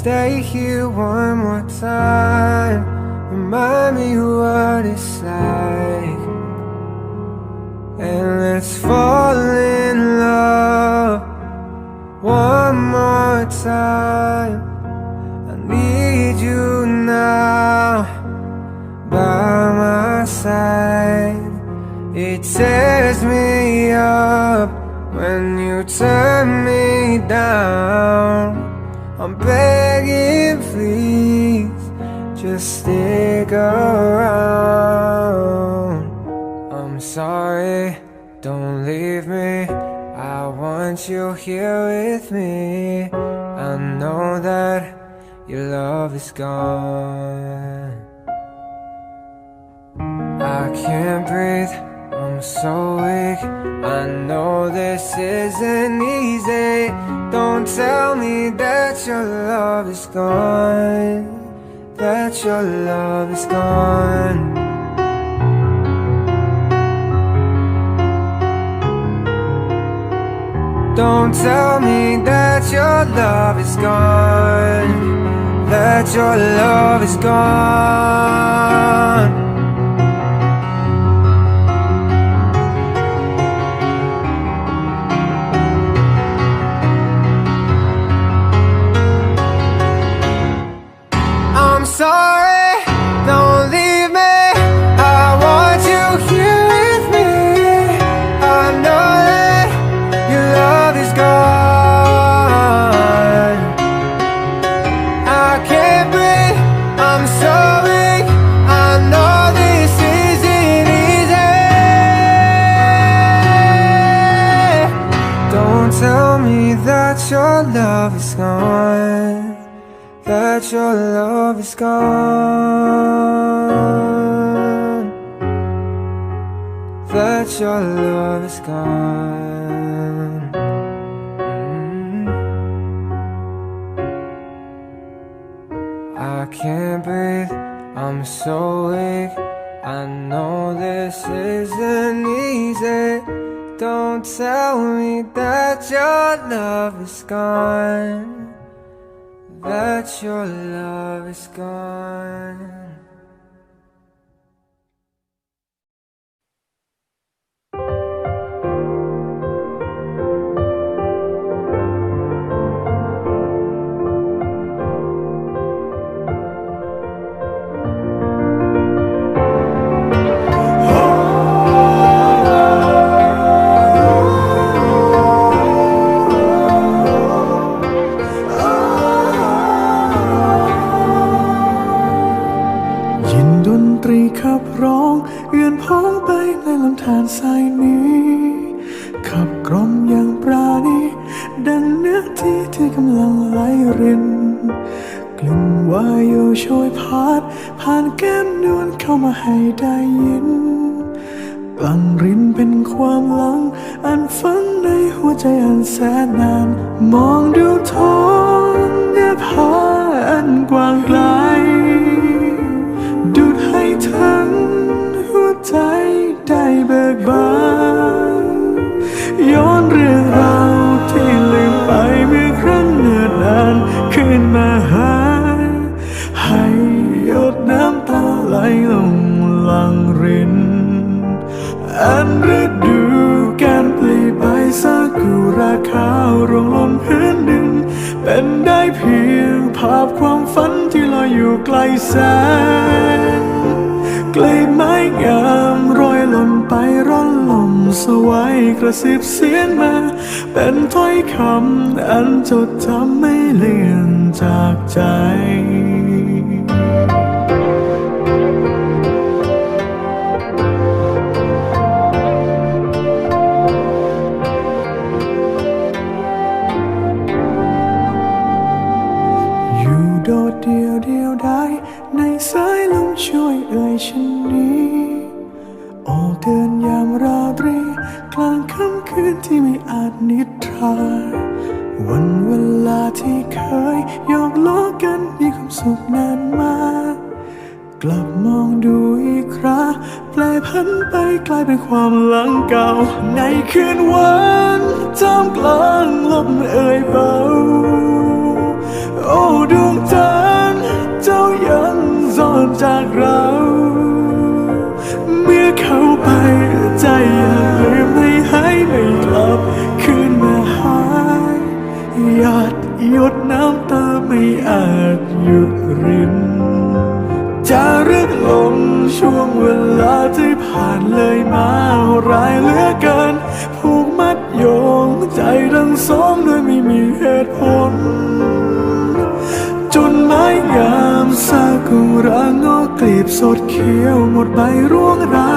Stay here one more time. Remind me what it's like. And let's fall in love one more time. I need you now by my side. It tears me up when you turn me down. I'm begging, please, just stick around. I'm sorry, don't leave me. I want you here with me. I know that your love is gone. I can't breathe, So weak. I know this isn't easy. Don't tell me that your love is gone. That your love is gone. Don't tell me that your love is gone. That your love is gone. Gone. That your love is gone. Mm. I can't breathe, I'm so weak. I know this isn't easy. Don't tell me that your love is gone that your love is gone. ดังเนื้อที่ที่กำลังไหลริน กลิ่นวายโยโชยพัด ผ่านแก้มนวลเข้ามาให้ได้ยิน กลั่นรินเป็นความหลัง อันฝังในหัวใจอันแสนนาน มองดูท้องแนบผาอันกว้างไกล ดูดให้ทั้งหัวใจได้เบิกบาน เป็นได้เพียงภาพความฝันที่ลอยอยู่ไกลแสนไกลไม้งามรอยหล่นไปร่อนลมสวายกระซิบเสียงมา เป็นถ้อยคำอันจดจำไม่เลือนจากใจ สุขนานมากลับมองดูอีกครั้งแปลพันไปกลายเป็นความหลังเก่า ในคืนวันจามกลางลมเอ่ยเบา โอ้ดวงจันทร์เจ้ายังซ่อนจากเรา เมื่อเขาไปใจยัง รินจะรึกลงช่วงเวลาที่ผ่านเลยมาร้ายเหลือเกิน ผูกมัดโยงใจทั้งสองโดยไม่มีเหตุผล จนไม้งามซากุระงอกกลีบสดเขียวหมดใบร่วงรา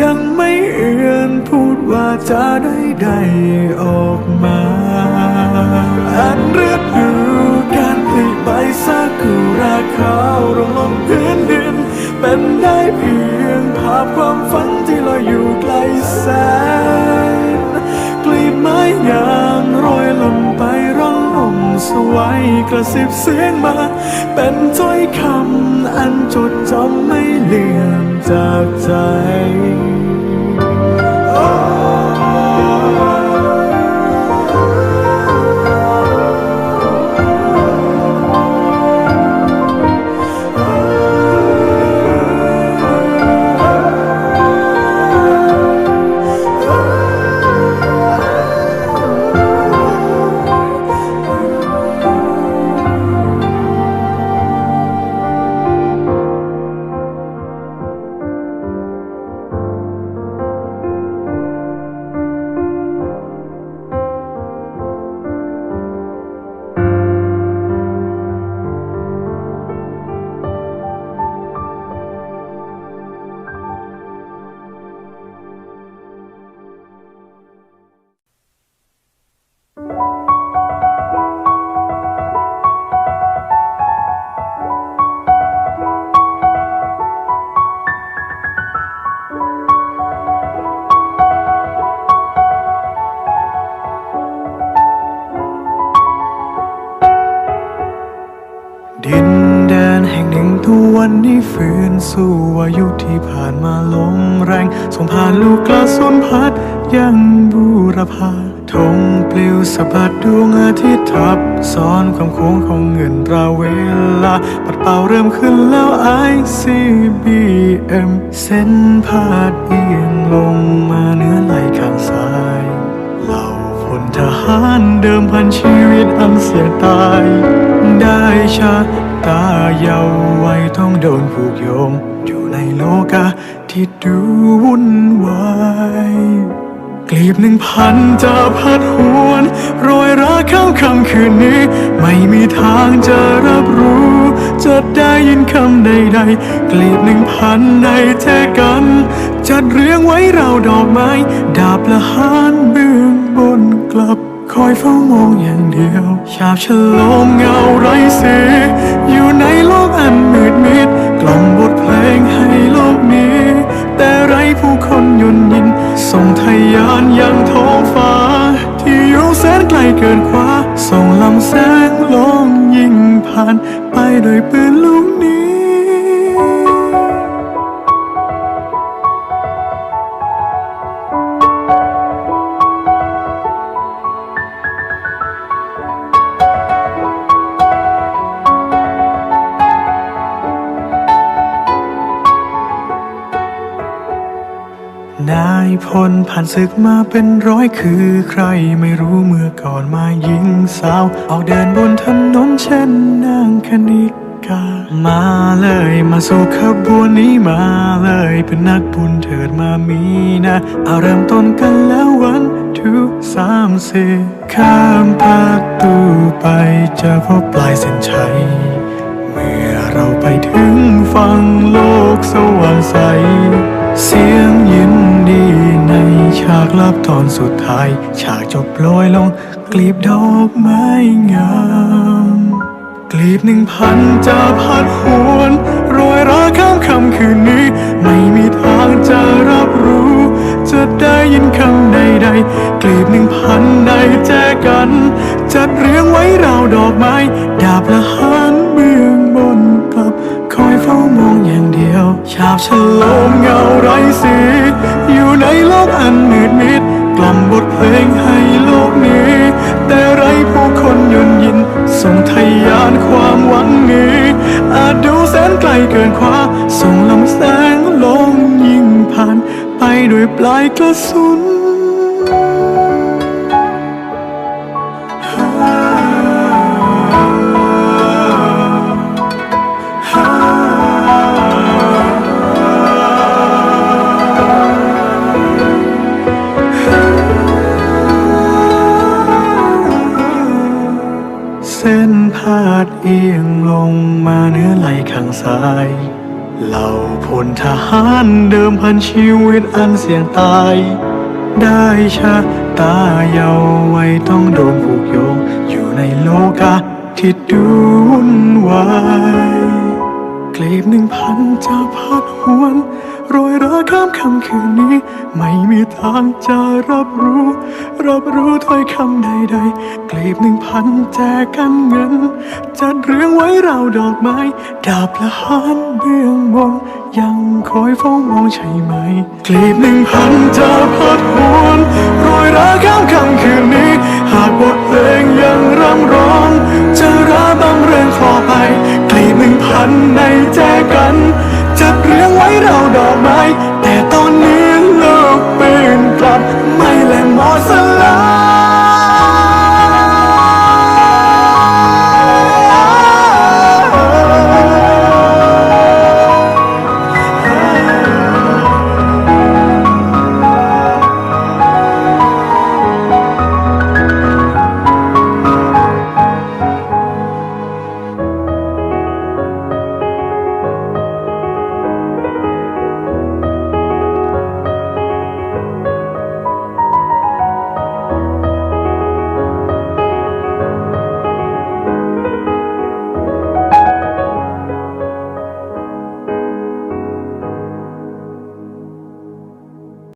ยังไม่เอื่อนพูดว่าจะได้ได้ออกมา อันฤดูการผลิใบ ซากุระขาวลงลงพื้นดิน เป็นได้เพียงภาพความฝันที่ลอยอยู่ไกลแสนกลีบไม้งามโรยหล่นไปร่องลมสวยกระซิบเสียงมา เป็นถ้อยคำอันจดจำไม่เลือนจากใจ วันนี้ฟื้นสู้อายุที่ผ่านมาลมแรงส่งผ่านลูกกระสุนพัดยังบูรพาธงปลิวสะบัดดวงอาทิตย์ทับซ้อนความโค้งของเงินราเวลา ปัดเป่าเริ่มขึ้นแล้ว ICBM เส้นพาดเอียงลงมาเนื้อไหลข้างซ้าย หารเดิมพันชีวิตอันเสี่ยงตาย ได้ชาตาเยาว์ไว้ต้องโดนผูกโยง อยู่ในโลกาที่ดูวุ่นวายกลีบหนึ่งพันจะพัดหวนโรยราข้ามคำคืนนี้ ไม่มีทางจะรับรู้ จะได้ยินคำใดๆกลีบหนึ่งพันในเทกัน จัดเรียงไว้เราดอกไม้ ดาบละหานเบื้องบนกลับ คอยเฝ้ามองอย่างเดียว ชาบฉลมเงาไร้ พลผ่านศึกมาเป็นร้อยคือใครไม่รู้เมื่อก่อนมายิงสาว ออกเดินบนถนนเช่นนางคณิกา มาเลยมาสู่ขบวนนี้มาเลยเป็นนักบุญเถิดมามีนะเอาเริ่มต้นกันแล้ววันทุกสามสี่ข้ามประตูไปจะพบปลายเส้นชัย เมื่อเราไปถึงฝั่งโลกสว่างใส เสียงยินดีในฉากลับตอนสุดท้าย ฉากจบโรยลง กลีบดอกไม้งาม กลีบหนึ่งพันจะพัดหวนโรยราข้ามคำคืนนี้ ไม่มีทางจะรับรู้ จะได้ยินคำใดๆ กลีบหนึ่งพันในแจกัน จัดเรียงไว้ราวดอกไม้ ดาบละหานเมืองบนกลับ อยเฝ้ามองอย่างเดียว ฉาบฉลมเงาไร้สี อยู่ในโลกอันมืดมิด กล่อมบทเพลงให้โลกนี้ แต่ไรผู้คนยนยิน ส่งทยานความหวังนี้ อาจดูแสนไกลเกินคว้า ส่งลำแสงลงยิงผ่าน ไปด้วยปลายกระสุน สาย เหล่าพลทหารเดิมพันชีวิตอันเสี่ยงตาย ได้ชะตาเยาว์ไว้ต้องโดนผูกโยง อยู่ในโลกาที่ดูวุ่นวายกลีบหนึ่งพันจะพัดหวน โรยราข้ามคำคืนนี้ ไม่มีทางจะรับรู้ รับรู้ถ้อยคำใดๆกลีบหนึ่งพันแจกันเงิน จัดเรียงไว้ราวดอกไม้ ดาบละหานเบื้องบน ยังคอยฟ้องมองใช่ไหม กลีบหนึ่งพันจะพัดหวนโรยราข้ามคำคืนนี้ หากบทเพลงยังรำร้องจะราบังเรื่องคลอไป กลีบหนึ่งพันในแจกัน ไว้เราดอกไม้ แต่ตอนนี้เลกเป็นกลับ ไม่และหมดสลาย